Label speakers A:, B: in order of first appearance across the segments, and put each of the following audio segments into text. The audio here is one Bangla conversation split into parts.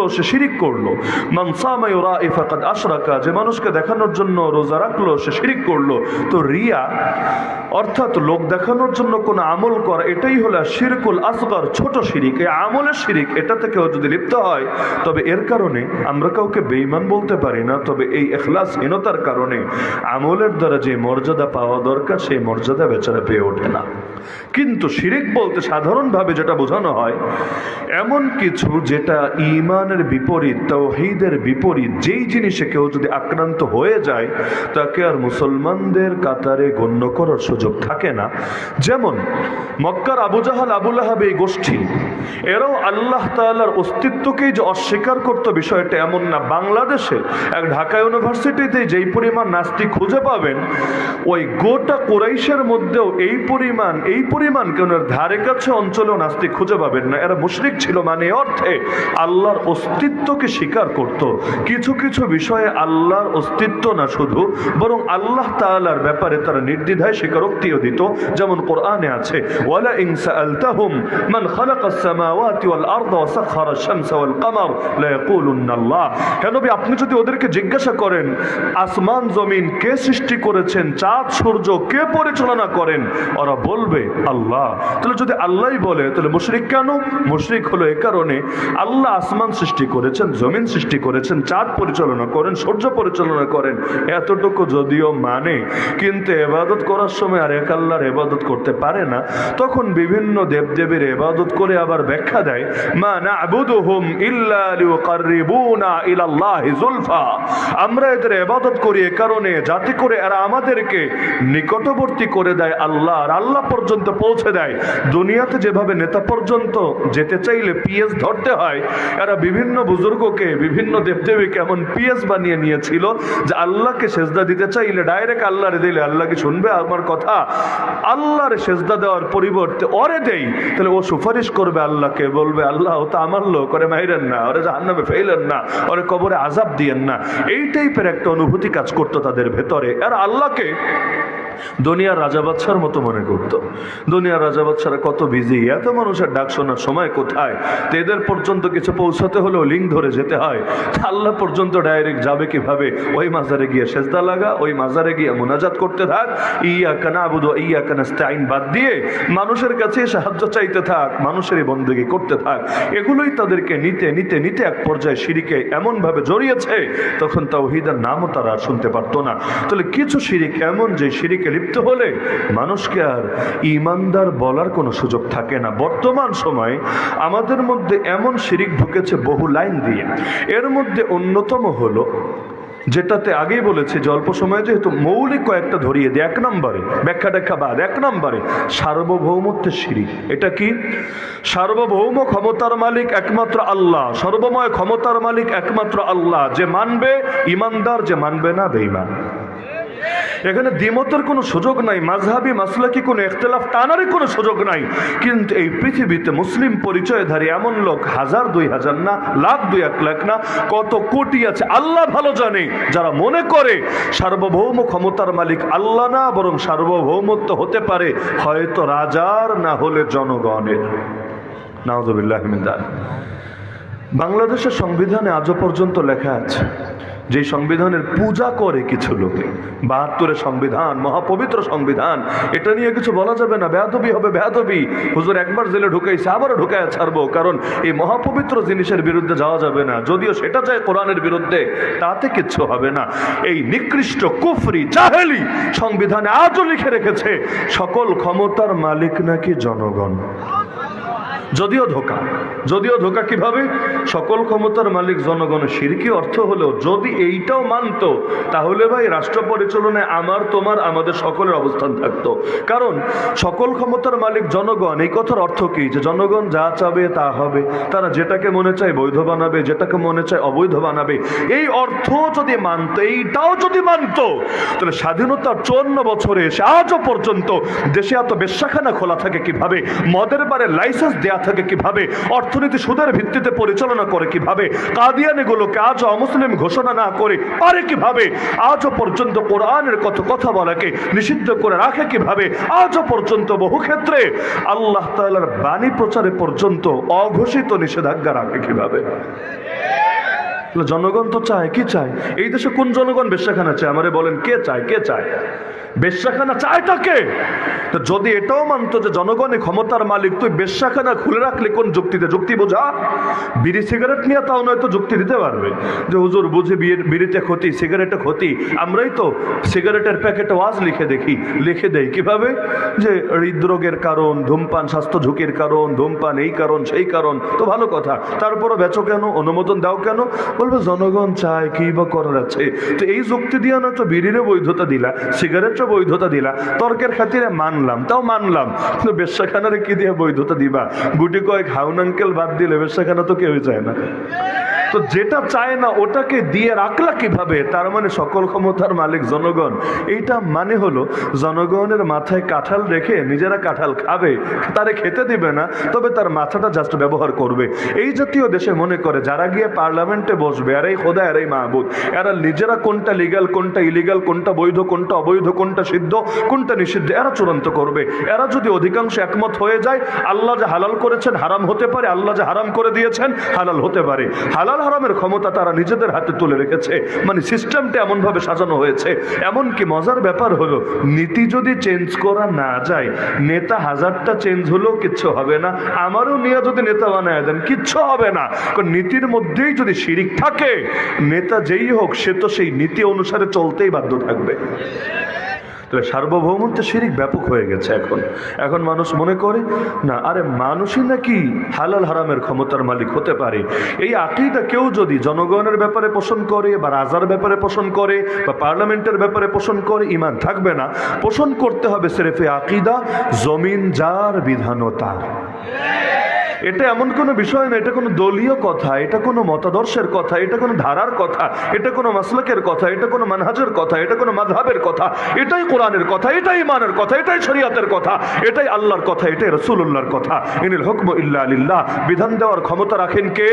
A: রাখল সে শিরিক করল। আশরাকা, যে মানুষকে দেখানোর জন্য রোজা রাখল, সে শিরিক করল। তো রিয়া, অর্থাৎ লোক দেখানোর জন্য কোন আমল করা, এটাই হলো শিরকুল আসগর, ছোট শিরিক। এই আমলের শিরিক, এটা থেকেও যদি লিপ্ত হয়, তবে এর কারণে আমরা কাউকে বেঈমান বলতে পারি না, তবে এই এখলাসহীনতার কারণে আমলের দ্বারা যে মর্যাদা পাওয়া দরকার, সেই মর্যাদা বেচারা পেয়ে ওঠে না। কিন্তু শিরিক বলতে সাধারণভাবে যেটা বোঝানো হয়, এমন কিছু যেটা ইমানের বিপরীত তৌহিদের বিপরীত, যেই জিনিসে কেউ যদি আক্রান্ত হয়ে যায়, তাকে আর মুসলমানদের কাতারে গণ্য করার সুযোগ থাকে না। যেমন, মক্কার আবু জাহাল আবুল আহাব এই গোষ্ঠী, এরাও আল্লাহ তাআলার অস্তিত্বকেই যে অস্বীকার করত বিষয়টা এমন না। বাংলাদেশে এক ঢাকা ইউনিভার্সিটিতে যেই পরিমাণ নাস্তিক খুঁজে পাবেন, ওই গোটা কোরাইশের মধ্যেও এই পরিমাণ এই পরিমাণ কেন ধারে কাছে অঞ্চলেও নাস্তিক খুঁজে পাবেন না। এরা মুশরিক ছিল মানে অর্থে আল্লাহর অস্তিত্বকে স্বীকার করত। কিছু কিছু বিষয়ে আল্লাহর অস্তিত্ব না শুধু, বরং আল্লাহ তাআলার ব্যাপারে তারা নির্দ্বিধায় স্বীকারোক্তিও দিত। যেমন কোরআনে আছে আল্লাহ আপনি যদি ওদেরকে জিজ্ঞাসা করেন, আসমান, জমিন কে সৃষ্টি করেছেন? চাঁদ, সূর্য কে পরিচালনা করেন? ওরা বলবে, আল্লাহ। তাহলে যদি আল্লাহই বলে, তাহলে মুশরিক কেন? মুশরিক হলো এ কারণে, আল্লাহ আসমান সৃষ্টি করেছেন, জমিন সৃষ্টি করেছেন, চাঁদ পরিচালনা করেন, সূর্য পরিচালনা করেন, এতটুকু যদিও মানে কিন্তু এবাদত করার সময় আর এক আল্লাহর এবাদত করতে পারে না, তখন বিভিন্ন দেবদেবীর এবাদত করে আবার ব্যাখ্যা দেয়, মা ইল্লা লিয়ুকাররিবুনা ইলাল্লাহি যুলফা আমরা এদের এবাদত করি এ কারণে, যাতে করে এরা আমাদেরকে নিকটবর্তী করে দেয় আল্লাহ, আর আল্লাহ পর্যন্ত পৌঁছে দেয়। দুনিয়াতে যেভাবে নেতা পর্যন্ত যেতে চাইলে পিএস ধরতে হয়, এরা বিভিন্ন বুজুর্গকে, বিভিন্ন দেবদেবীকে এমন পিএস বানিয়ে নিয়েছিল যে আল্লাহকে সেজদা দিতে চাইলে ডাইরেক্ট আল্লাহরে দিলে আল্লাহ কি শুনবে আমার কথা? আল্লাহরে সেজদা দেওয়ার পরিবর্তে ওরে দেই, তাহলে ও সুপারিশ করবে আল্লাহকে, বলবে, আল্লাহ, ও তো আমার লোক, ওরে মাইরেন না, ওরে জাহান্নামে ফেলেন না, ওরে কবরে আজাব দিয়েন না। এই টাইপের একটা অনুভূতি কাজ করতো তাদের ভেতরে। আর আল্লাহকে দুনিয়ার রাজা বাচ্চার মতো মনে করতো। দুনিয়ার রাজা বাচ্চারা কত বিজি এত মানুষের ডাক শোনার সময় কোথায়? তো এদের পর্যন্ত কিছু পৌঁছাতে হলেও লিঙ্ক ধরে যেতে হয়। আল্লাহ পর্যন্ত ডাইরেক্ট যাবে কীভাবে? ওই মাজারে গিয়ে সেজদা লাগা, ওই মাজারে গিয়ে মোনাজাত করতে থাক। ইয়া কানা আবুদ ইয়া কানা স্টাইন বাদ দিয়ে মানুষের কাছে সাহায্য চাইতে থাক, মানুষেরই বন্দী করতে থাক। এগুলোই তাদেরকে নিতে নিতে নিতে এক পর্যায়ে সিঁড়িকে এমনভাবে জড়িয়েছে, তখন তাওহিদার নামও তারা শুনতে পারতো না। তাহলে কিছু শিরিক এমন যে শিরিকে লিপ্ত হলে মানুষকে আর ইমানদার বলার কোনো সুযোগ থাকে না। বর্তমান সময়ে আমাদের মধ্যে এমন শিরিক ঢুকেছে বহু লাইন দিয়ে। এর মধ্যে অন্যতম হলো, যেটাতে আগেই বলেছে যে অল্প সময়ে যেহেতু মৌলিক কয়েকটা ধরিয়ে দিই, এক নম্বরে, ব্যাখ্যা ট্যাখ্যা বাদ, এক নম্বরে সার্বভৌমত্বের সিঁড়ি এটা কি? সার্বভৌম ক্ষমতার মালিক একমাত্র আল্লাহ, সর্বময় ক্ষমতার মালিক একমাত্র আল্লাহ, যে মানবে, ইমানদার যে মানবে না, বেঈমান। এখানে দ্বিমতের কোনো সুযোগ নাই, মাঝহাবি মাসলাকি কোনো ইখতলাফ টানারই কোনো সুযোগ নাই। কিন্তু এই পৃথিবীতে মুসলিম পরিচয়ধারী এমন লোক হাজার, দুই হাজার না, লাখ, দুই এক লাখ না, কত কোটি আছে আল্লাহ ভালো জানে। যারা মনে করে সার্বভৌম ক্ষমতার মালিক আল্লাহ না, বরং সার্বভৌমত্ব হতে পারে, হয়তো রাজার না হলে জনগণের। নাউজুবিল্লাহ মিন যালিক। বাংলাদেশের সংবিধানে আজও পর্যন্ত লেখা আছে যে সংবিধানের পূজা করে কিছু লোকে। বাহাত্তরের সংবিধান, মহাপবিত্র সংবিধান, এটা নিয়ে কিছু বলা যাবে না। বেহাদবি হবে বেহাদবি হুজুর একবার জেলে ঢুকাইছে, আবারও ঢুকায় ছাড়বো। কারণ এই মহাপবিত্র জিনিসের বিরুদ্ধে যাওয়া যাবে না। যদিও সেটা চায় কোরআনের বিরুদ্ধে, তাতে কিচ্ছু হবে না। এই নিকৃষ্ট কুফরি, জাহেলি সংবিধানে আজও লিখে রেখেছে, সকল ক্ষমতার মালিক নাকি জনগণ? যদিও ধোকা যদিও ধোকা কীভাবে? সকল ক্ষমতার মালিক জনগণের সিরকি অর্থ হলেও যদি এইটাও মানতো, তাহলে ভাই রাষ্ট্র পরিচালনায় আমার, তোমার, আমাদের সকলের অবস্থান থাকতো। কারণ সকল ক্ষমতার মালিক জনগণ, এই কথার অর্থ কি? যে জনগণ যা চাবে তা হবে। তারা যেটাকে মনে চায় বৈধ বানাবে, যেটাকে মনে চায় অবৈধ বানাবে। এই অর্থ যদি মানতো, এইটাও যদি মানতো, তাহলে স্বাধীনতার চুয়ান্ন বছরে এসে আজও পর্যন্ত দেশে এত বেশ্যাখানা খোলা থাকে কীভাবে? মদের বারে লাইসেন্স দেয়া থাকে কীভাবে? অর্থনীতি সুদের ভিত্তিতে পরিচালনা করে কীভাবে? কাদিয়ানিগুলোকে আজও অমুসলিম ঘোষণা না করে পারে কীভাবে? আজও পর্যন্ত কোরআনের কত কথা বলাকে নিষিদ্ধ করে রাখে কীভাবে? আজও পর্যন্ত বহু ক্ষেত্রে আল্লাহ তাআলার বাণী প্রচারে পর্যন্ত অঘোষিত নিষেধাজ্ঞা রাখে কীভাবে? জনগণ তো চায়, কি চায়? এই দেশে কোন জনগণ বেশ্যাখানা চায়? আমারে বলেন, কে চায় কে চায়? বেশ্যাখানা চায় তাকে। তো যদি এটাও মানতো যে জনগণই ক্ষমতার মালিক, তুই বেশ্যাখানা খুলে রাখলে কোন যুক্তিতে? যুক্তি বোঝা? বিড়ি সিগারেট নিয়ে তাও নয়তো যুক্তি দিতে পারবে। যে হুজুর বুঝে বিড়িতে ক্ষতি সিগারেটে ক্ষতি। আমরাই তো সিগারেটের প্যাকেটে ওয়াজ লিখে দেখি, লিখে দেই। কীভাবে? যে হৃদরোগের কারণ, ধূমপান, স্বাস্থ্য ঝুঁকির কারণ, ধূমপান এই কারণ, সেই কারণ। তো ভালো কথা। তারপরও বেচো কেন? অনুমোদন দাও কেন? বলবে, জনগণ চায় কি বা করার আছে? তো এই যুক্তি দিয়ে না তো বিড়িরও বৈধতা দিলা। সিগারেটের বৈধতা দিলা। তর্কের খাতিরে মানলাম, তাও মানলাম। কিন্তু বেশ্যাখানারে কি দিয়ে বৈধতা দিবা? গুটি কয়েক হাউন আঙ্কেল বাদ দিলে বেশ্যাখানা তো কেউ চায় না। তো যেটা চায় না ওটাকে দিয়ে রাখলা কীভাবে? তার মানে সকল ক্ষমতার মালিক জনগণ। এইটা মানে হলো, জনগণের মাথায় কাঁঠাল রেখে নিজেরা কাঁঠাল খাবে, তারে খেতে দিবে না, তবে তার মাথাটা জাস্ট ব্যবহার করবে। এই জাতীয় দেশে মনে করে, যারা গিয়ে পার্লামেন্টে বসবে, আর এই খোদা, আর এই মাহবুদ এরা নিজেরা কোনটা লিগাল কোনটা ইলিগাল কোনটা বৈধ, কোনটা অবৈধ, কোনটা সিদ্ধ, কোনটা নিষিদ্ধ, এরা চূড়ান্ত করবে। এরা যদি অধিকাংশ একমত হয়ে যায়, আল্লাহ যে হালাল করেছেন হারাম হতে পারে, আল্লাহ যে হারাম করে দিয়েছেন, হালাল হতে পারে। হালাল হারামের ক্ষমতা তারা নিজেদের হাতে তুলে রেখেছে। মানে সিস্টেমটা এমনভাবে সাজানো হয়েছে। এমনকি মজার ব্যাপার হলো, নীতি যদি চেঞ্জ করা না যায়, নেতা হাজারটা চেঞ্জ হলেও কিচ্ছু হবে না। আমারও নিয়ে যদি নেতা বানায় দেন, কিচ্ছু হবে না। নীতির মধ্যেই যদি শিরিক থাকে, নেতা যেই হোক, সে তো সেই নীতি অনুসারে চলতেই বাধ্য থাকবে। তবে সার্বভৌমত্ব শিরিক ব্যাপক হয়ে গেছে এখন। এখন মানুষ মনে করে, না, আরে মানুষই নাকি হালাল হারামের ক্ষমতার মালিক হতে পারে। এই আকিদা কেউ যদি জনগণের ব্যাপারে পোষণ করে বা রাজার ব্যাপারে পোষণ করে বা পার্লামেন্টের ব্যাপারে পোষণ করে, ইমান থাকবে না। পোষণ করতে হবে সেরেফে আকিদা, জমিন, যার বিধানও তার। এটা এমন কোনো বিষয় না, এটা কোনো দলীয় কথা, এটা কোনো মতাদর্শের কথা, এটা কোনো ধারার কথা, এটা কোনো মাসলাকের কথা, এটা কোনো মানহাজের কথা, এটা কোনো মাধাবের কথা, এটাই কোরআনের কথা, এটাই ইমানের কথা, এটাই শরিয়াতের কথা, এটাই আল্লাহর কথা, এটাই রসুল্লাহর কথা। ইনিল হুকম ইল্লা আলিল্লাহ বিধান দেওয়ার ক্ষমতা রাখেন কে?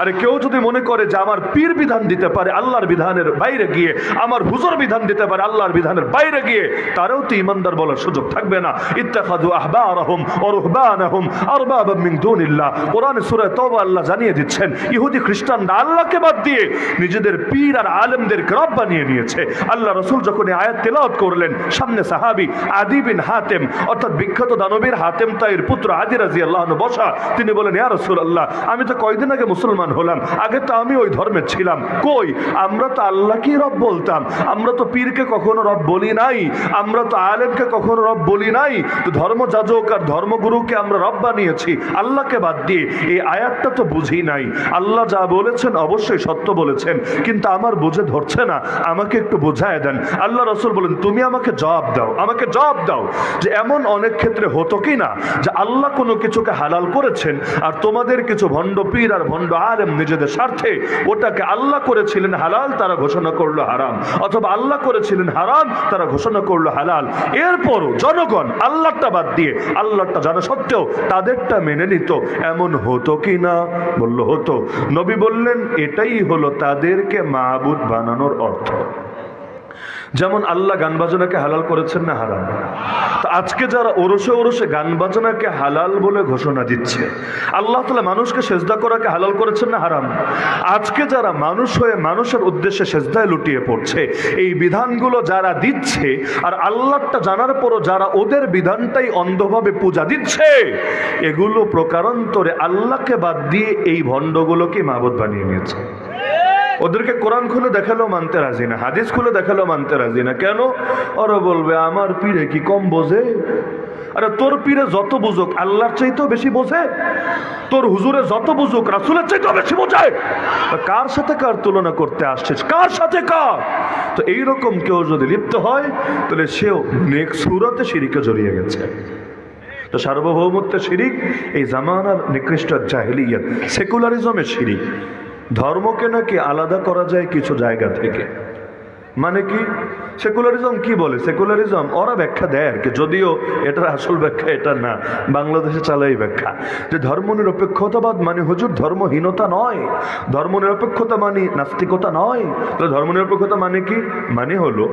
A: আরে কেউ যদি মনে করে যে আমার পীর বিধান দিতে পারে আল্লাহর বিধানের বাইরে গিয়ে, আমার হুজুর বিধান দিতে পারে আল্লাহর বিধানের বাইরে গিয়ে, তারও তো ইমানদার বলার সুযোগ থাকবে না। ইত্তাখাদু আহবারহুম ওয়া রুহবানাহুম আরবাবাম মিন কোরআন সূরা আল্লাহ জানিয়ে দিচ্ছেন, ইহুদি খ্রিস্টানরা আল্লাহকে বাদ দিয়ে নিজেদের পীর আর রব বানিয়ে নিয়েছে। আল্লাহ রাসূল যখন এই আয়াত করলেন, সামনে সাহাবী আদি বিন হাতেম, অর্থাৎ বিখ্যাত দানবীর হাতেম তাইর পুত্র আদি রাদিয়াল্লাহু আনহু বসা, তিনি বলেন, ইয়া রাসূলুল্লাহ, আমি তো কয়দিন আগে মুসলমান হলাম, আগে তো আমি ওই ধর্মের ছিলাম। কই? আমরা তো আল্লাহকেই রব বলতাম। আমরা তো পীরকে কখনো রব বলি নাই, আমরা তো আলেমকে কখনো রব বলি নাই। তো ধর্মযাজক আর ধর্মগুরুকে আমরা রব বানিয়েছি। আল্লাহকে বাদ দিয়ে এই আয়াতটা তো বুঝি নাই। আল্লাহ যা বলেছেন অবশ্যই সত্য বলেছেন, কিন্তু আমার বুঝে ধরছে না, আমাকে একটু বোঝায় দেন। আল্লাহ রসুল বলেন, তুমি আমাকে জবাব দাও, আমাকে জবাব দাও যে এমন অনেক ক্ষেত্রে হতো কি না যে আল্লাহ কোনো কিছুকে হালাল করেছেন আর তোমাদের কিছু ভণ্ড পীর আর ভণ্ড আলেম নিজেদের স্বার্থে ওটাকে আল্লাহ করেছিলেন হালাল, তারা ঘোষণা করল হারাম। অথবা আল্লাহ করেছিলেন হারাম, তারা ঘোষণা করল হালাল। এরপরও জনগণ আল্লাহটা বাদ দিয়ে, আল্লাহটা জানা সত্ত্বেও তাদেরটা মেনে নিত এমন হতো কি না? বলল, হতো। নবী বললেন, এটাই হলো তাদেরকে মাহবুদ বানানোর অর্থ। যেমন আল্লাহ গান বাজনাকে হালাল করেছেন না হারাম। আজকে যারা ওরসে ওরসে গান বাজনাকে হালাল বলে ঘোষণা দিচ্ছে, আল্লাহ তালা মানুষকে সেজদা করাকে হালাল করেছেন না হারাম? আজকে যারা মানুষ হয়ে মানুষের উদ্দেশ্যে সেজদায় লুটিয়ে পড়ছে, এই বিধানগুলো যারা দিচ্ছে আর আল্লাহটা জানার পরও যারা ওদের বিধানটাই অন্ধভাবে পূজা দিচ্ছে, এগুলো প্রকারান্তরে আল্লাহকে বাদ দিয়ে এই ভণ্ডগুলোকে মাবুদ বানিয়ে নিয়েছে। ওদেরকে কোরআন খুলে দেখালেও মানতে রাজি না, হাদিস খুলে দেখালেও মানতে রাজি না। কেন? ওরা বলবে, আমার পীরে কি কম বোঝে? আরে, তোর পীরে যত বুঝুক, আল্লাহর চাইতেও বেশি বোঝে। তোর হুজুরে যত বুঝুক, রাসুলের চাইতেও বেশি বোঝায় কার সাথে কার তুলনা করতে আসছিস? কার সাথে কার? তো এইরকম কেউ যদি লিপ্ত হয়, তাহলে সেও নেক সুরতে সিঁড়িকে জড়িয়ে গেছে। তো সার্বভৌমত্ব শিরিক এই জামানার নিকৃষ্ট জাহিলিয়াত, সেকুলারিজমের শিরিক। ধর্মকে নাকি আলাদা করা যায় কিছু জায়গা থেকে? মানে কি? সেকুলারিজম কি বলে? সেকুলারিজম ওরা ব্যাখ্যা দেয় আর কি। যদিও এটার আসল ব্যাখ্যা এটা না। বাংলাদেশে চালাই ব্যাখ্যা। যে ধর্মনিরপেক্ষতাবাদ মানে হুজুর ধর্মহীনতা নয়। ধর্মনিরপেক্ষতা মানে নাস্তিকতা নয়। তাহলে ধর্মনিরপেক্ষতা মানে কি? মানে হলো,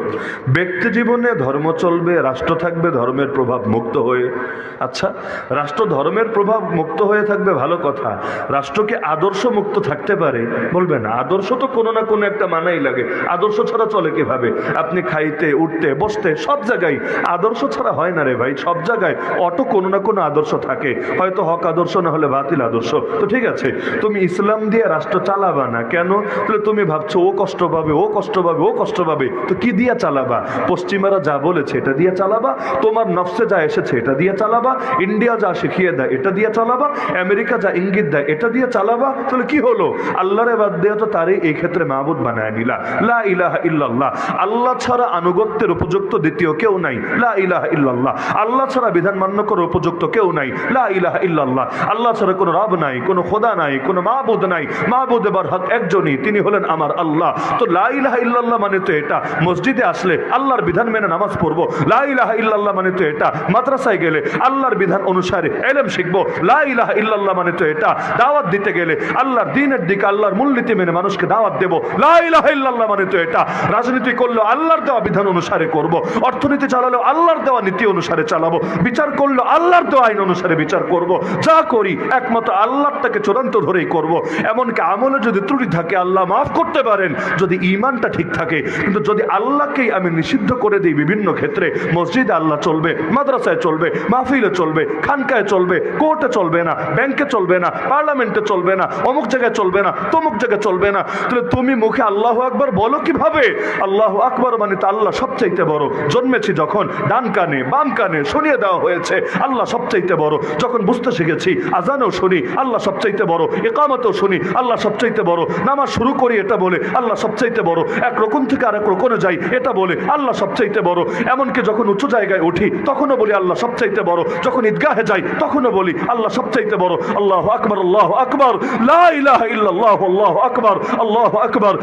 A: ব্যক্তি জীবনে ধর্ম চলবে, রাষ্ট্র থাকবে, ধর্মের প্রভাব মুক্ত হয়ে। আচ্ছা রাষ্ট্র ধর্মের প্রভাব মুক্ত হয়ে থাকবে ভালো কথা। রাষ্ট্রকে আদর্শ মুক্ত থাকতে পারে। বলবে না আদর্শ তো কোনো না কোনো একটা মানাই লাগে। আদর্শ ছাড়া চলে কীভাবে? আপনি খাইতে, উঠতে, বসতে, সব জায়গায়। আদর্শ ছাড়া হয় না রে ভাই, সব জায়গায় অটো কোনো না কোনো আদর্শ থাকে। হয়তো হক আদর্শ, না হলে বাতিল আদর্শ। তো ঠিক আছে, তুমি ইসলাম দিয়ে রাষ্ট্র চালাবা না কেন? তাহলে তুমি ভাবছ, ও কষ্ট পাবে, ও কষ্ট পাবে, ও কষ্ট পাবে। তো কি দিয়ে চালাবা? পশ্চিমারা যা বলেছে, এটা দিয়ে চালাবা। তোমার নফসে যা এসেছে, এটা দিয়ে চালাবা। ইন্ডিয়া যা শিখিয়ে দেয়, এটা দিয়ে চালাবা। আমেরিকা যা ইঙ্গিত দেয়, এটা দিয়ে চালাবা। তাহলে কি হলো? আল্লাহরে বাদ দিয়ে তো তারই এই ক্ষেত্রে মাহবুদ বানায় নিলা। লা ইলাহা ইল্লাল্লাহ। আল্লাহ ছাড়া আনুগত্যের উপযুক্ত দ্বিতীয় কেউ নাই। লা ইলাহা ইল্লাল্লাহ। আল্লাহ ছাড়া বিধান মান্য করার উপযুক্ত কেউ নাই। লা ইলাহা ইল্লাল্লাহ। আল্লাহ ছাড়া কোনো রব নাই, কোনো খোদা নাই, কোনো মাহবুদ নাই। মাহবুদ এবার হক একজনই, তিনি হলেন আমার আল্লাহ। তো লা ইলাহা ইল্লাল্লাহ মানে তো এটা, মসজিদে আসলে আল্লাহর বিধান মেনে নামাজ পড়ব। লা ইলাহা ইল্লাল্লাহ মানে তো এটা, মাদ্রাসায় গেলে আল্লাহর বিধান অনুসারে এলেম শিখব। লা ইলাহা ইল্লাল্লাহ মানে তো এটা, দাওয়াত দিতে গেলে আল্লাহর দিনের দিকে, আল্লাহর মূলনীতি মেনে মানুষকে দাওয়াত দেবো। লা ইলাহা ইল্লাল্লাহ মানে তো এটা। রাজনীতি করলেও আল্লাহর দেওয়া বিধান অনুসারে করব। অর্থনীতি চালালেও আল্লাহর দেওয়া নীতি অনুসারে চালাবো। বিচার করলেও আল্লাহর দেওয়া আইন অনুসারে বিচার করব। যা করি, একমাত্র আল্লাহটাকে চূড়ান্ত ধরেই করব। এমনকি আমলে যদি ত্রুটি থাকে, আল্লাহ মাফ করতে পারেন। যদি ইমানটা ঠিক থাকে, কিন্তু যদি আল্লাহকেই আমি নিষিদ্ধ করে দিই বিভিন্ন ক্ষেত্রে, মসজিদে আল্লাহ চলবে, মাদ্রাসায় চলবে, মাহফিলে চলবে, খানকায় চলবে, কোর্টে চলবে না, ব্যাংকে চলবে না, পার্লামেন্টে চলবে না, অমুক জায়গায় চলবে না, তমুক জায়গায় চলবে না। তাহলে তুমি মুখে আল্লাহ একবার বলো কীভাবে? আল্লাহ আকবর মানে তো আল্লাহ সবচাইতে বড়। জন্মেছি যখন ডান কানে, বাম কানে শুনিয়ে দেওয়া হয়েছে, আল্লাহ সবচাইতে বড়। যখন বুঝতে শিখেছি, আজানও শুনি, আল্লাহ সবচাইতে বড়। একামতেও শুনি, আল্লাহ সবচাইতে বড়। নামাজ শুরু করি এটা বলে, আল্লাহ সবচাইতে বড়। এক রকম থেকে আরেক রকমে যাই, এটা বলে, আল্লাহ সবচাইতে বড়। এমনকি যখন উঁচু জায়গায় উঠি, তখনও বলি, আল্লাহ সবচাইতে বড়। যখন ঈদগাহে যাই, তখনও বলি, আল্লাহ সবচাইতে বড়। আল্লাহ আকবর আল্লাহ আকবর। লা ইলাহা ইল্লাল্লাহ, আল্লাহ আকবর আল্লাহ আকবর।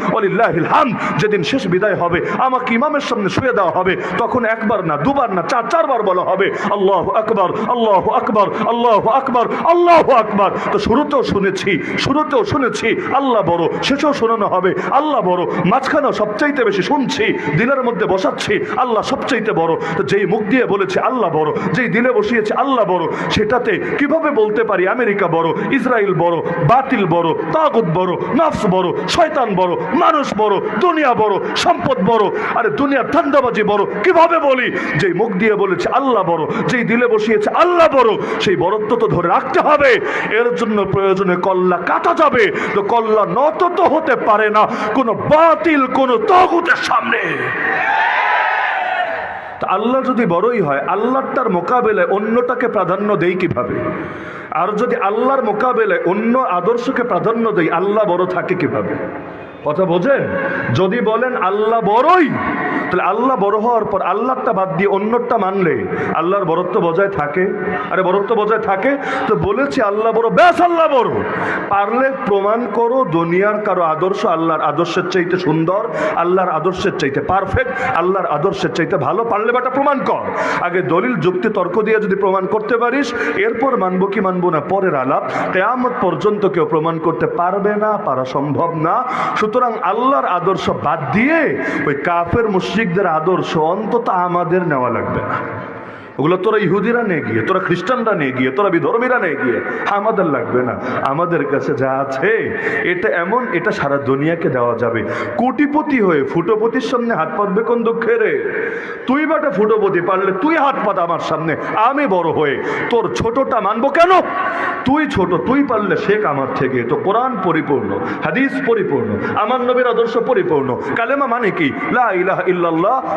A: হামদ। যেদিন শেষ বিদায় হবে, আমাকে ইমামের সামনে শুয়ে দেওয়া হবে। তখন একবার না, দুবার না, চার, চারবার বলা হবে, আল্লাহ আকবর আল্লাহ আকবর আল্লাহ আকবর আল্লাহ আকবর। তো শুরুতেও শুনেছি শুরুতেও শুনেছি, আল্লাহ বড়। শেষেও শোনানো হবে, আল্লাহ বড়। মাঝখানেও সবচাইতে বেশি শুনছি, দিলের মধ্যে বসাচ্ছি, আল্লাহ সবচাইতে বড়। তো যেই মুখ দিয়ে বলেছে, আল্লাহ বড়। যেই দিলে বসিয়েছে, আল্লাহ বড়। সেটাতে কীভাবে বলতে পারি, আমেরিকা বড় ইসরায়েল বড়, বাতিল বড়, তাগুত বড়, নফস বড়, শয়তান বড়, মানুষ বড়, দুনিয়া বড় সম্পদ বড়, আরে দুনিয়ার ধান্দাবাজি বড়। কীভাবে বলি? যেই মুখ দিয়ে বলেছে আল্লাহ বড়, যেই দিলে বসিয়েছে আল্লাহ বড়, সেই বরত্ব তো ধরে রাখতে হবে। এর জন্য প্রয়োজনে কল্লা কাটা যাবে, তো কল্লা নত তো হতে পারে না, কোনো বাতিল, কোনো তগুতের সামনে। আল্লাহ যদি বড়ই হয় আল্লাহটার মোকাবেলায় অন্যটাকে প্রাধান্য দেই কীভাবে? আর যদি আল্লাহর মোকাবেলায় অন্য আদর্শকে প্রাধান্য দেই, আল্লাহ বড় থাকে কীভাবে? কথা বোঝেন? যদি বলেন আল্লাহ বড়ই তাহলে আল্লাহ বড় হওয়ার পর আল্লাহটা বাদ দিয়ে অন্যটা মানলে আল্লাহর বরত্ব বজায় থাকে? আরে বরত্ব বজায় থাকে? তো বলেছি আল্লাহ বড়, ব্যাস আল্লাহ বড়। পারলে প্রমাণ করো দুনিয়ার কারও আদর্শ আল্লাহর আদর্শের চাইতে সুন্দর, আল্লাহর আদর্শের চাইতে পারফেক্ট আল্লাহর আদর্শের চাইতে ভালো। পারলে বাটা প্রমাণ কর। আগে দলিল, যুক্তি, তর্ক দিয়ে যদি প্রমাণ করতে পারিস, এরপর মানব কি মানবো না, পরের আলাপ। কেয়ামত পর্যন্ত কেউ প্রমাণ করতে পারবে না, পারা সম্ভব না। সুতরাং আল্লাহর আদর্শ বাদ দিয়ে ওই কাফের মুশ্রিকদের আদর্শ অন্তত আমাদের নেওয়া লাগবে না। ওগুলো তোরা ইহুদিরা নিয়ে গিয়ে, তোরা খ্রিস্টানরা নিয়ে গিয়ে, তোরা বিধর্মীরা নিয়ে গিয়ে আমাদের লাগবে না। আমাদের কাছে যা আছে, এটা এমন, এটা সারা দুনিয়াকে দেওয়া যাবে। কোটিপতি হয়ে ফুটোপতির সামনে হাত পাতবে কোন দুঃখে রে তুই বাটা ফুটোপতি, পারলে তুই হাত পাত আমার সামনে। আমি বড় হয়ে তোর ছোটটা মানবো কেন? তুই ছোট, তুই পারলে শেখ আমার থেকে। তো কোরআন পরিপূর্ণ, হাদিস পরিপূর্ণ, আমার নবীর আদর্শ পরিপূর্ণ। কালেমা মানে কি? লা ইলাহা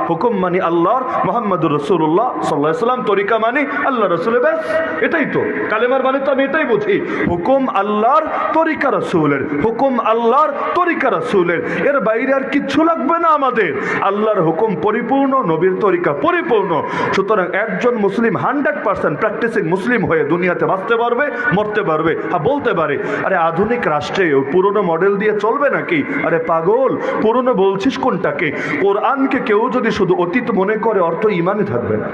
A: হুকুম মানে আল্লাহর, মোহাম্মদুর রসুল্লাহ সাল্লাহ সাল্লাম তরিকা মানে আল্লাহ রসুলের ব্যাস, এটাই তো। কালেমার মানে তো আমি এটাই বুঝি। হুকুম আল্লাহর, তরিকা রসুলের। হুকুম আল্লাহর, তরিকা রসুলের। এর বাইরে আর কিচ্ছু লাগবে না আমাদের। আল্লাহর হুকুম পরিপূর্ণ, নবীর তরিকা পরিপূর্ণ। সুতরাং একজন মুসলিম হান্ড্রেড পার্সেন্ট প্র্যাকটিসিং মুসলিম হয়ে দুনিয়াতে বাঁচতে পারবে, মরতে পারবে হ্যাঁ বলতে পারে। আরে আধুনিক রাষ্ট্রে পুরনো মডেল দিয়ে চলবে নাকি? আরে পাগল, পুরনো বলছিস কোনটাকে? কোরআনকে কেউ যদি শুধু অতীত মনে করে, অর্থ ইমানে থাকবে না।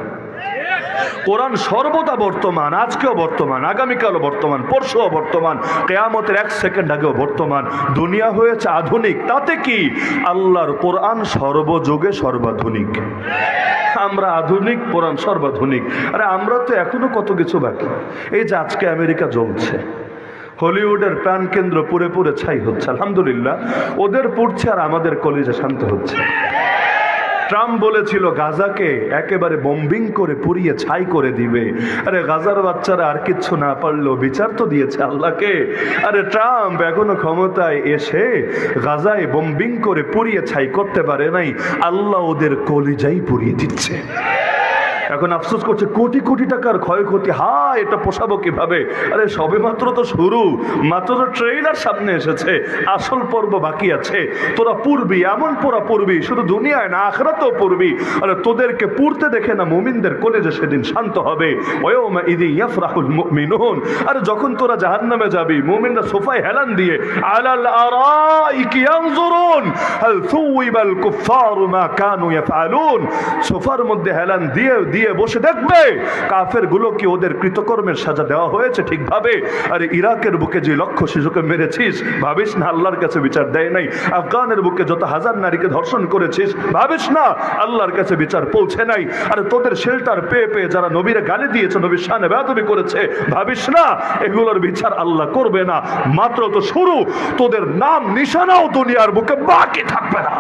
A: কোরআন সর্বদা বর্তমান, আজকেও বর্তমান, আগামীকালও বর্তমান, পরশুও বর্তমান, কেয়ামতের এক সেকেন্ড আগেও বর্তমান। দুনিয়া হয়েছে আধুনিক, তাতে কি? আল্লাহর কোরআন সর্বযুগে সর্বাধুনিক। আমরা আধুনিক, কোরআন সর্বাধুনিক। আরে আমরা তো এখনও কত কিছু বাকি। এই যে আজকে আমেরিকা জ্বলছে, হলিউডের প্রাণ কেন্দ্র পুরে পুরে ছাই হচ্ছে, আলহামদুলিল্লাহ। ওদের পড়ছে আর আমাদের কলেজে শান্ত হচ্ছে। ট্রাম্প বলেছিল, গাজাকে একেবারে বম্বিং করে পুড়িয়ে ছাই করে দিবে। আরে, গাজার বাচ্চারা আর কিচ্ছু না পারলেও বিচার তো দিয়েছে আল্লাহকে। আরে, ট্রাম্প এখনও ক্ষমতায় এসে গাজায় বম্বিং করে পুড়িয়ে ছাই করতে পারে নাই, আল্লাহ ওদের কলিজাই পুড়িয়ে দিচ্ছে। এখন আফসোস করছে, কোটি কোটি টাকার ক্ষয়ক্ষতি। হা এটা পোষাবো কীভাবে? আরে, সবে মাত্র তো শুরু। মাত্র তো ট্রেইলার সামনে এসেছে। আসল পর্ব বাকি আছে। তোরা পূর্বি এমন পোড়া পূর্বি শুধু দুনিয়ায় না, আখরাতেও পূর্বি আরে, তোদেরকে পুড়তে দেখে না মুমিনদের কলেজে সেদিন শান্ত হবে। ইদি আরে, যখন তোরা জাহান্নামে যাবি, মুমিনরা সোফায় হেলান দিয়ে, আলাল হাল সুইবাল কুফারু মা কানু ইয়াফআলুন। সোফার মধ্যে হেলান দিয়ে দিয়ে বসে দেখবে। কাফেরগুলো কি ওদের কৃতকর্মের সাজা দেওয়া হয়েছে ঠিকভাবে? আরে ইরাকের বুকে যে লক্ষ শিশুকে মেরেছিস, ভাবিস না আল্লাহর কাছে বিচার দেয় নাই। আফগানের বুকে যত হাজার নারীকে ধর্ষণ করেছিস, ভাবিস না আল্লাহর কাছে বিচার পৌঁছে নাই। আরে তোদের শেল্টার পেয়ে পেয়ে যারা নবীরে গালি দিয়েছে, নবীর সানে বেয়াদবি করেছে, ভাবিস না এগুলোর বিচার আল্লাহ করবে না। মাত্র তো শুরু। তোদের নাম নিশানাও দুনিয়ার বুকে বাকি থাকবে না।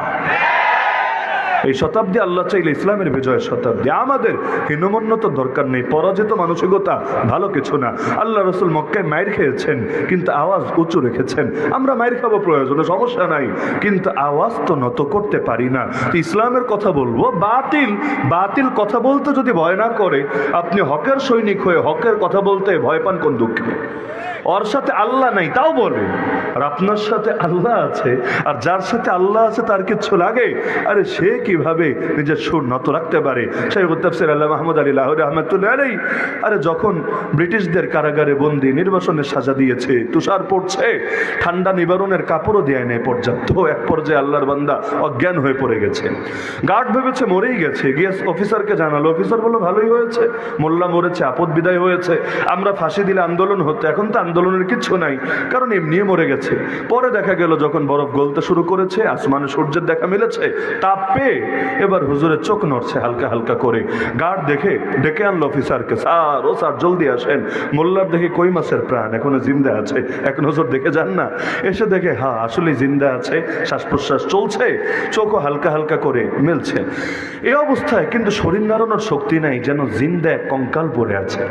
A: এই শতাব্দী আল্লাহ চাইলে ইসলামের বিজয়ের শতাব্দী। আমাদের হীনমন্যত দরকার নেই, পরাজিত মানসিকতা ভালো কিছু না। আল্লাহ রসুল মক্কায় মায়ের খেয়েছেন, কিন্তু আওয়াজ উঁচু রেখেছেন। আমরা মায়ের খাব প্রয়োজনে, সমস্যা নাই, কিন্তু আওয়াজ তো নত করতে পারি না। ইসলামের কথা বলব, বাতিল বাতিল কথা বলতে যদি ভয় না করে, আপনি হকের সৈনিক হয়ে হকের কথা বলতে ভয় পান কোন দুঃখে? ওর সাথে আল্লাহ নাই, তাও বলে আর আপনার সাথে আল্লাহ আছে, আর যার সাথে আল্লাহ আছে তার কিচ্ছু লাগে? আরে সে কীভাবে নিজের সুর নত রাখতে পারে? শেখ তাফসির আল্লাহ মাহমুদ আলী লাহর রহমতুল্লাহ আলী আরে যখন ব্রিটিশদের কারাগারে বন্দি নির্বাসনের সাজা দিয়েছে, তুষার পড়ছে, ঠান্ডা নিবারণের কাপড়ও দেয় নেই পর্যাপ্ত। এক পর্যায়ে আল্লাহর বান্দা অজ্ঞান হয়ে পড়ে গেছে। গার্ড ভেবেছে মরেই গেছে। গিয়ে অফিসারকে জানালো, অফিসার বলল, ভালোই হয়েছে। মোল্লা মরেছে, আপদ বিদায় হয়েছে। আমরা ফাঁসি দিলে আন্দোলন হতো, এখন তো আন্দোলনের কিচ্ছু নাই, কারণ এমনি মরে গেছে। পরে দেখা গেল যখন বরফ গলতে শুরু করেছে, আসমানে সূর্যের দেখা মিলেছে, তাপ পেয়ে এবার হুজুরের চোখ নড়ছে হালকা হালকা করে। গার্ড দেখে ডেকে আনলো অফিসারকে, স্যার, ও স্যার, জলদি আসেন। মোল্লার দেখে কই মাসের প্রাণ, এখনও জিন্দা আছে। এখন হুজুর দেখে যান না। এসে দেখে হ্যাঁ আসলে জিন্দা আছে শ্বাস প্রশ্বাস চলছে। চোখও হালকা হালকা করে মিলছে। এ অবস্থায় কিন্তু শরীর নাড়ানোর শক্তি নাই, যেন জিন্দা কঙ্কাল পড়ে আছে।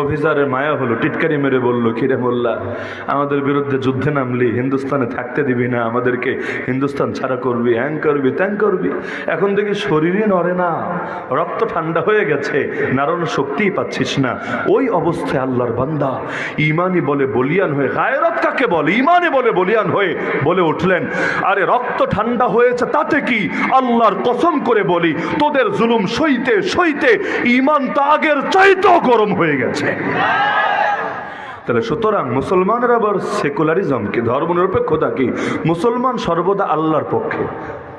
A: অফিসারের মায়া হলো, টিটকারি মেরে বলল কিরে মোল্লা, আমাদের বিরুদ্ধে যুদ্ধে নামলি, হিন্দুস্তানে থাকতে দিবি না, আমাদেরকে হিন্দুস্তান ছাড়া করবি হ্যাং করবি, ত্যাং করবি। এখন দেখি শরীরই নড়ে না, রক্ত ঠান্ডা হয়ে গেছে নারণ শক্তিই পাচ্ছিস না। ওই অবস্থায় আল্লাহর বান্দা ইমানই বলে বলিয়ান হয়ে, গায়রত কাকে বলে? ইমানি বলে বলিয়ান হয়ে বলে উঠলেন, আরে রক্ত ঠান্ডা হয়েছে তাতে কি? আল্লাহর কসম করে বলি, তোদের জুলুম সইতে সইতে ইমান তা আগের চাইতেও গরম হয়ে গেছে। তাহলে সুতরাং মুসলমানের আবার সেকুলারিজম কি? ধর্মনিরপেক্ষতা কি? মুসলমান সর্বদা আল্লাহর পক্ষে।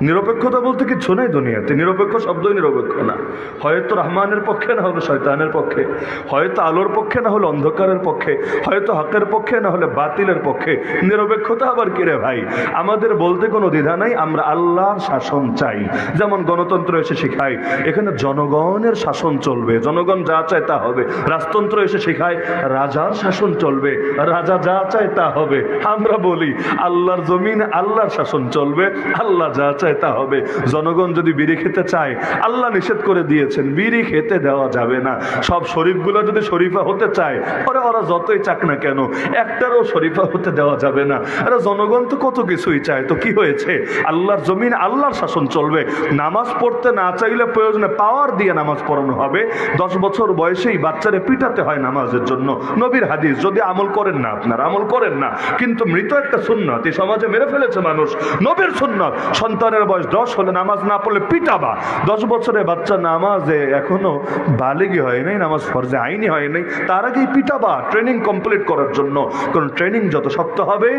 A: নিরপেক্ষতা বলতে কিছু নেই দুনিয়াতে। নিরপেক্ষ শব্দই নিরপেক্ষ না। হয়তো রহমানের পক্ষে না হলে শয়তানের পক্ষে। হয়তো আলোর পক্ষে না হলে অন্ধকারের পক্ষে। হয়তো হকের পক্ষে না হলে বাতিলের পক্ষে। নিরপেক্ষতা আবার কিরে ভাই? আমাদের বলতে কোনো দ্বিধা নাই, আমরা আল্লাহর শাসন চাই। যেমন গণতন্ত্র এসে শেখায়, এখানে জনগণের শাসন চলবে। জনগণ যা চায় তা হবে। রাজতন্ত্র এসে শেখায়, রাজার শাসন চলবে। রাজা যা চায় তা হবে। আমরা বলি, আল্লাহর জমিন আল্লাহর শাসন চলবে। আল্লাহ যা চায় তা হবে। জনগণ যদি বিড়ি খেতে চায়, আল্লাহ নিষেধ করে দিয়েছেন, বিড়ি খেতে দেওয়া যাবে না। সব শরীফগুলো যদি শরীফা হতে চায় ওরা ওরা যতই চাক না কেন, একটারও শরীফা হতে দেওয়া যাবে না। আরে জনগণ তো কত কিছুই চায়, তো কি হয়েছে? আল্লাহর জমিন, আল্লাহর শাসন চলবে। নামাজ পড়তে না চাইলে প্রয়োজনে পাওয়ার দিয়ে নামাজ পড়ানো হবে। দশ বছর বয়সেই বাচ্চারে পিটাতে হয় নামাজের জন্য। নবীর হাদিস, যদি আমল করেন না আপনারা, আমল করেন না। কিন্তু মৃত একটা সুন্নত, এই সমাজে মেরে ফেলেছে মানুষ। নবীর সুন্নত, সন্তানের সন্তানের বয়স, দশ হলে নামাজ না পড়লে পিটাবা। দশ বছরের বাচ্চা নামাজে এখনও বালেগি হয় নাই, নামাজ ফরজে আইনি হয় নাই, তার আগেই পিটাবা ট্রেনিং কমপ্লিট করার জন্য। কারণ ট্রেনিং যত শক্ত হবে,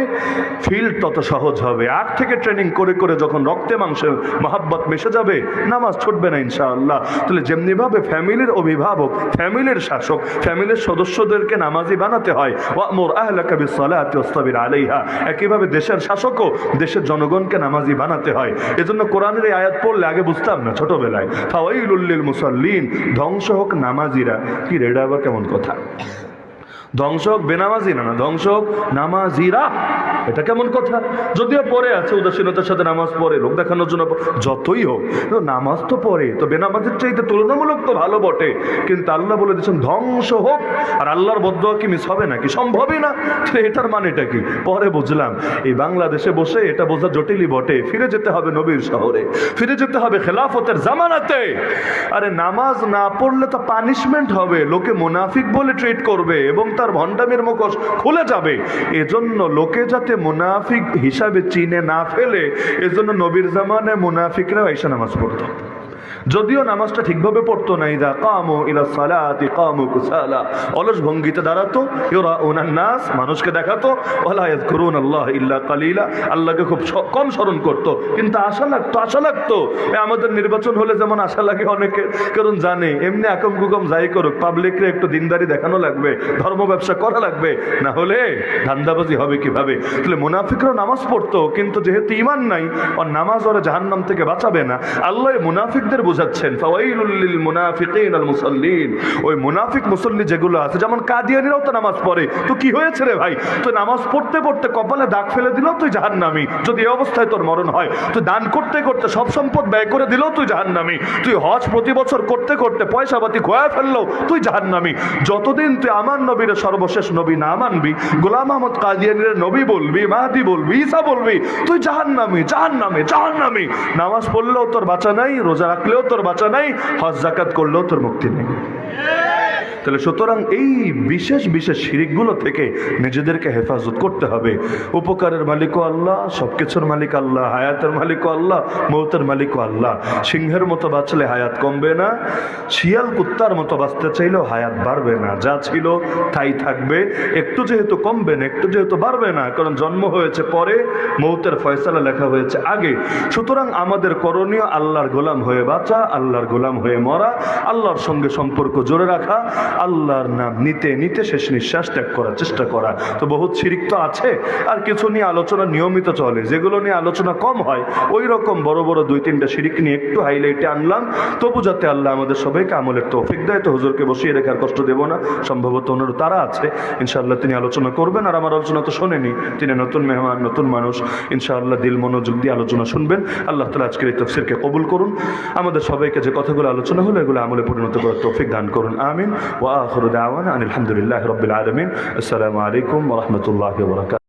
A: ফিল্ড তত সহজ হবে। আগ থেকে ট্রেনিং করে করে যখন রক্তে মাংসে মহাব্বত মিশে যাবে, নামাজ ছুটবে না ইনশাআল্লাহ। তাহলে যেমনিভাবে ফ্যামিলির অভিভাবক, ফ্যামিলির শাসক, ফ্যামিলির সদস্যদেরকে নামাজি বানাতে হয়, ওয়ামুর আহলাকা বিসসালাতি ওয়াসতাবির আলাইহা। একইভাবে দেশের শাসকও দেশের জনগণকে নামাজি বানাতে হয়। এজন্য কোরআনের এই আয়াত পড়লে আগে বুঝতাম না ছোটবেলায়। ফাওয়াইলুল্লিল মুসাল্লিন, ধ্বংস হোক নামাজিরা। কি রেডা আবার কেমন কথা? ধ্বংস হোক, বেনামাজি না না, ধ্বংস হোক, নামাজিরা। এটা কেমন কথা? যদিও পরে আছে উদাসীনতার সাথে নামাজ পড়ে লোক দেখানোর জন্য যতই হোক নামাজ তো পড়ে, তো বেনামাজের চাইতে তুলনামূলক তো ভালো বটে। কিন্তু আল্লাহ বলে দিচ্ছেন ধ্বংস হোক, আর আল্লাহর বদ্ধ কি মিস হবে নাকি? সম্ভবই না। এটার মানেটা কি? পরে বুঝলাম। এই বাংলাদেশে বসে এটা বোঝা জটিলই বটে। ফিরে যেতে হবে নবীর শহরে, ফিরে যেতে হবে খেলাফতের জামানাতে। আরে নামাজ না পড়লে তো পানিশমেন্ট হবে। লোকে মুনাফিক বলে ট্রিট করবে, এবং তার ভণ্ডামের মুখোশ খুলে যাবে। এজন্য লোকে যাতে মুনাফিক হিসাবে চিনে না ফেলে, এজন্য নবীর জামানে মুনাফিকরাও এসে নামাজ পড়তো। যদিও নামাজটা ঠিকভাবে পড়তো না, ইদা কামু ইলা সালাতি কামু কুসালা অলস ভঙ্গিতে দাঁড়াতো ইউরা উনান নাস মানুষকে দেখাতো, ওয়ালা ইয়াযকুরুন আল্লাহ ইল্লা কালিলা আল্লাহকে খুব কম স্মরণ করতো। কিন্তু আশা লাগতো আশা লাগতো। আমাদের নির্বাচন হলে যেমন আশা লাগে অনেকে কারণ জানে, এমনি একম কুকম যাই করুক পাবলিকরে একটু দিনদারি দেখানো লাগবে, ধর্ম ব্যবসা করা লাগবে, না হলে ধান্দাবাজি হবে কীভাবে? তাহলে মুনাফিকরা নামাজ পড়তো, কিন্তু যেহেতু ইমান নাই, আর নামাজ ওরা জাহান্নাম থেকে বাঁচাবে না, আল্লাহ মুনাফিকদের বোঝাচ্ছেন, ফাওয়াইলুল মুনাফিকিন আল মুসাল্লিন। ওই মুনাফিক মুসল্লি যেগুলো আছে, যেমন কাদিয়ানিরাও তো নামাজ পড়ে। তো কি হয়েছে রে ভাই? তো নামাজ পড়তে পড়তে কপালে দাগ ফেলে দিলেও তুই জাহান্নামি। যদি এই অবস্থায় তোর মরণ হয় তুই দান করতে করতে সব সম্পদ ব্যয় করে দিলেও তুই জাহান্নামি। তুই হজ প্রতি বছর করতে করতে পয়সা পাতি খোয়া ফেললেও তুই জাহান্নামি। যতদিন তুই আমার নবীর সর্বশেষ নবী না মানবি, গোলাম আহমদ কাদিয়ানির নবী বলবি, মাহাদি বলবি, ঈসা বলবি, তুই জাহান্নামি জাহান্নামি জাহান্নামি। নামাজ পড়লেও তোর বাঁচা নাই, রোজা রাখলেও তোর বাঁচা নাই, হজ জাকাত করলেও তোর মুক্তি নেই। তাহলে সুতরাং এই বিশেষ বিশেষ শিরিকগুলো থেকে নিজেদেরকে হেফাজত করতে হবে। উপকারের মালিকও আল্লাহ সব কিছুর মালিক আল্লাহ, হায়াতের মালিকও আল্লাহ, মৌতের মালিকও আল্লাহ। সিংহের মতো বাঁচলে হায়াত কমবে না, শিয়াল কুত্তার মতো বাঁচতে চাইলেও হায়াত বাড়বে না। যা ছিল তাই থাকবে। একটু যেহেতু কমবে না, একটু যেহেতু বাড়বে না, কারণ জন্ম হয়েছে পরে, মৌতের ফয়সালা লেখা হয়েছে আগে। সুতরাং আমাদের করণীয় আল্লাহর গোলাম হয়ে বাঁচা, আল্লাহর গোলাম হয়ে মরা, আল্লাহর সঙ্গে সম্পর্ক জোরে রাখা, আল্লাহর নাম নিতে নিতে শেষ নিঃশ্বাস ত্যাগ করার চেষ্টা করা। তো বহুত শিরিক তো আছে, আর কিছু নিয়ে আলোচনা নিয়মিত চলে। যেগুলো নিয়ে আলোচনা কম হয়, ওই রকম বড় বড় দুই তিনটা শিরিক নিয়ে একটু হাইলাইটে আনলাম। তবু যাতে আল্লাহ আমাদের সবাইকে আমলের তৌফিক দেয়, তো হুজুরকে বসিয়ে রেখার কষ্ট দেব না। সম্ভবত ওনারও তারা আছে। ইনশাআল্লাহ তিনি আলোচনা করবেন, আর আমার আলোচনা তো শোনেনি। তিনি নতুন মেহমান, নতুন মানুষ। ইনশাআল্লাহ দিল মনোযোগ দিয়ে আলোচনা শুনবেন। আল্লাহ তালা আজকের এই তফসিরকে কবুল করুন। আমাদের সবাইকে যে কথাগুলো আলোচনা হলো, এগুলো আমলে পরিণত করার তৌফিক দান করুন। আমিন। ওয়া আখিরু দাওয়ানা আনিল হামদুলিল্লাহি রাব্বিল আলামিন। আসসালামু আলাইকুম রাহমাতুল্লাহি ওয়া বারাকাতুহু।